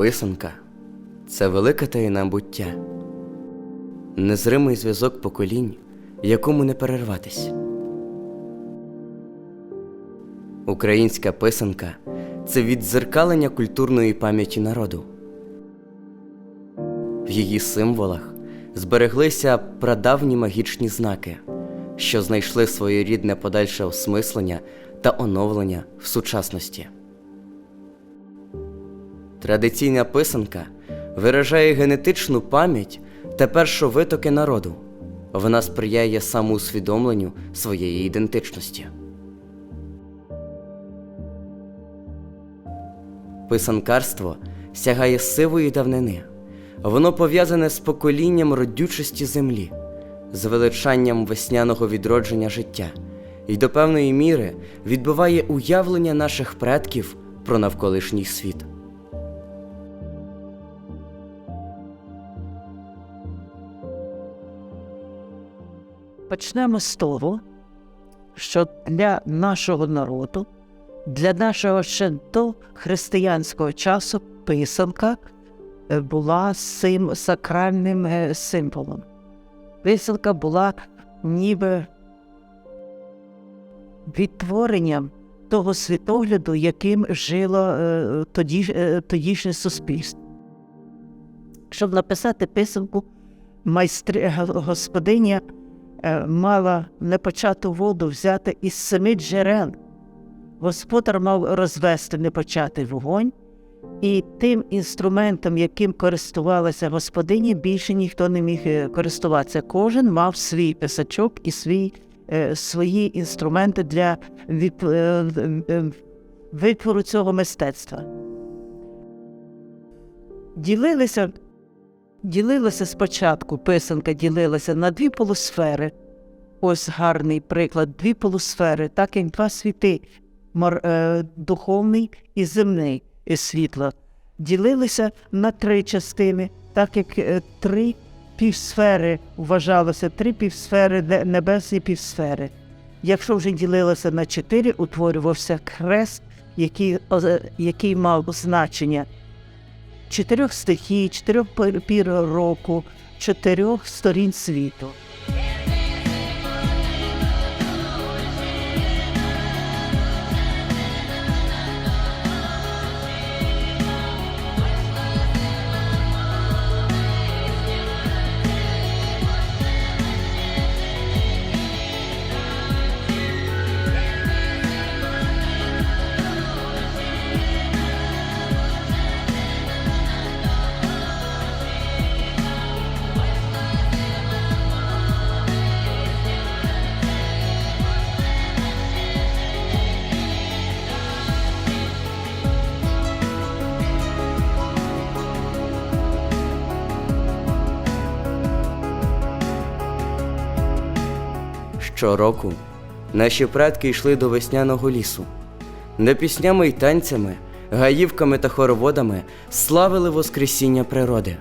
Писанка це велика таїна буття, незримий зв'язок поколінь, якому не перерватись. Українська писанка це віддзеркалення культурної пам'яті народу. В її символах збереглися прадавні магічні знаки, що знайшли своєрідне подальше осмислення та оновлення в сучасності. Традиційна писанка виражає генетичну пам'ять та першовитоки народу. Вона сприяє самоусвідомленню своєї ідентичності. Писанкарство сягає сивої давнини. Воно пов'язане з поколінням родючості землі, з величанням весняного відродження життя і до певної міри відбиває уявлення наших предків про навколишній світ. Почнемо з того, що для нашого народу, для нашого ще до християнського часу писанка е, була сим, сакральним е, символом. Писанка була ніби відтворенням того світогляду, яким жило е, тоді, тодішнє суспільство. Щоб написати писанку, майстри господиня мала непочату воду взяти із семи джерел. Господар мав розвести непочатий вогонь, і тим інструментом, яким користувалася господиня, більше ніхто не міг е, користуватися. Кожен мав свій писачок і свій, е, свої інструменти для е, е, витвору цього мистецтва. Ділилися Ділилася спочатку, писанка ділилася на дві полусфери. Ось гарний приклад, дві полусфери, так як два світи е, духовний і земний і світло. Ділилися на три частини, так як е, три півсфери вважалося, три півсфери, небесні півсфери. Якщо вже ділилося на чотири, утворювався хрест, який, який мав значення чотирьох стихій, чотирьох пір року, чотирьох сторін світу. Щороку наші предки йшли до весняного лісу, де піснями й танцями, гаївками та хороводами славили Воскресіння природи,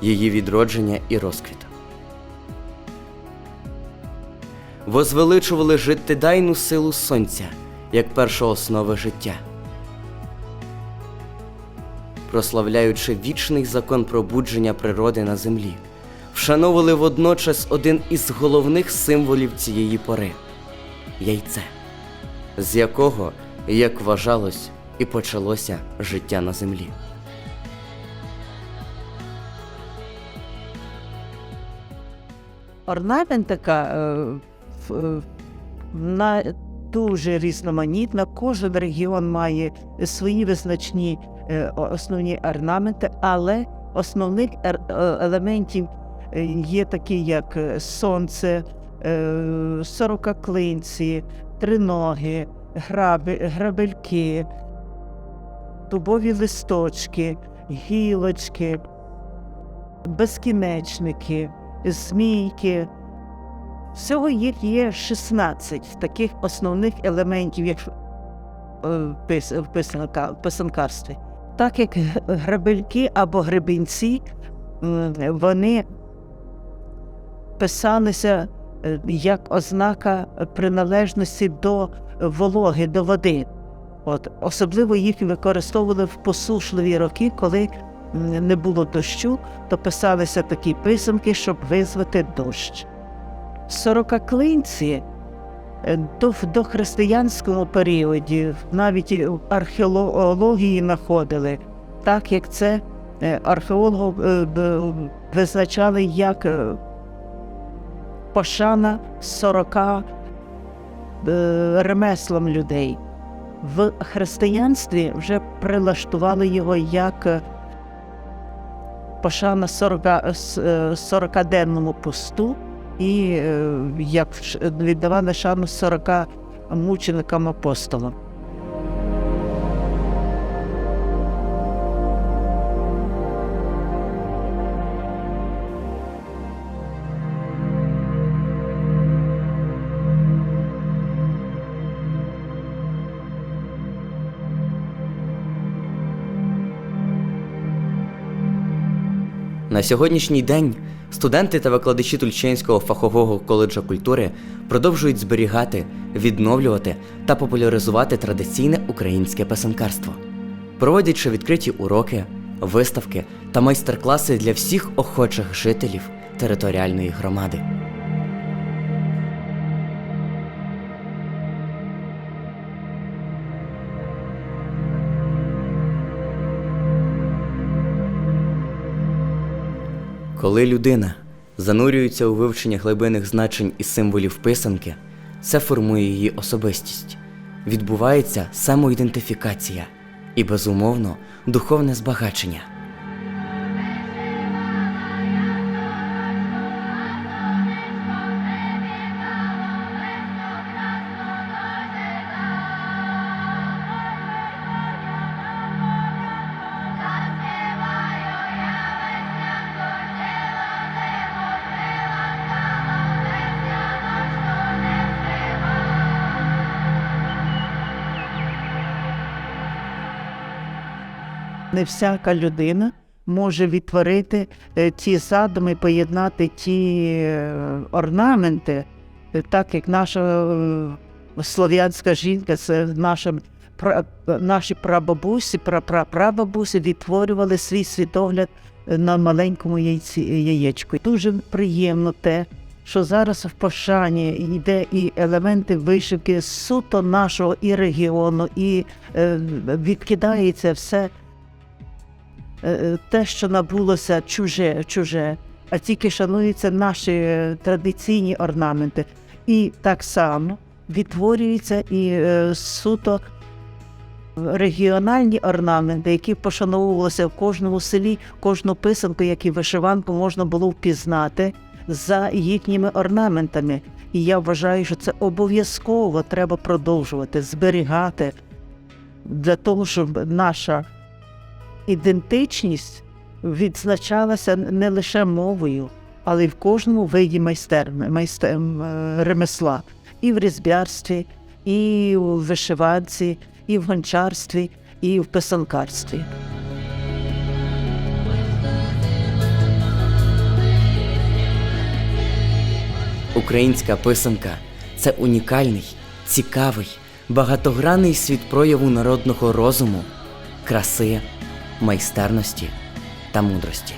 її відродження і розквіт. Возвеличували життєдайну силу сонця як першооснови життя. Прославляючи вічний закон пробудження природи на землі, вшановували водночас один із головних символів цієї пори яйце, з якого, як вважалось, і почалося життя на землі. Орнаментика е, в- е, вона дуже різноманітна. Кожен регіон має свої визначні е, основні орнаменти, але основних е, елементів е, є такі, як е, сонце, е, сорокаклинці, триноги, грабельки, дубові листочки, гілочки, безкінечники, змійки. Всього їх є 16 таких основних елементів, як е, в писанкарстві. Так як грабельки або гребінці, вони писалися е, як ознака приналежності до вологи, до води. От, особливо їх використовували в посушливі роки, коли не було дощу, то писалися такі писанки, щоб визвати дощ. Сорокаклинці е, до, в дохристиянському періоді навіть в археології знаходили, так як це е, археологи визначали як пошана 40 е, ремеслом людей. В християнстві вже прилаштували його як е, пошана 40, е, е, 40-денному посту і як віддавали шану 40 мученикам апостолам. На сьогоднішній день студенти та викладачі Тульчинського фахового коледжу культури продовжують зберігати, відновлювати та популяризувати традиційне українське писанкарство, проводячи відкриті уроки, виставки та майстер-класи для всіх охочих жителів територіальної громади. Коли людина занурюється у вивчення глибинних значень і символів писанки, це формує її особистість, відбувається самоідентифікація і, безумовно, духовне збагачення. Не всяка людина може відтворити е, ті задуми, поєднати ті е, орнаменти, е, так як наша слов'янська жінка, це наша, наші прабабусі, прапрапрабабусі відтворювали свій світогляд на маленькому яйці, яєчку. Дуже приємно те, що зараз в пошані йде і елементи вишивки суто нашого і регіону, і відкидається все те, що набулося чуже, чуже, а тільки шануються наші е, традиційні орнаменти. І так само відтворюються і е, суто регіональні орнаменти, які пошановувалися в кожному селі, кожну писанку, як і вишиванку, можна було впізнати за їхніми орнаментами. І я вважаю, що це обов'язково треба продовжувати, зберігати для того, щоб наша ідентичність відзначалася не лише мовою, але й в кожному виді майстер, майстер, ремесла. І в різбярстві, і в вишиванці, і в гончарстві, і в писанкарстві. Українська писанка це унікальний, цікавий, багатогранний світ прояву народного розуму, краси, майстерності та мудрості.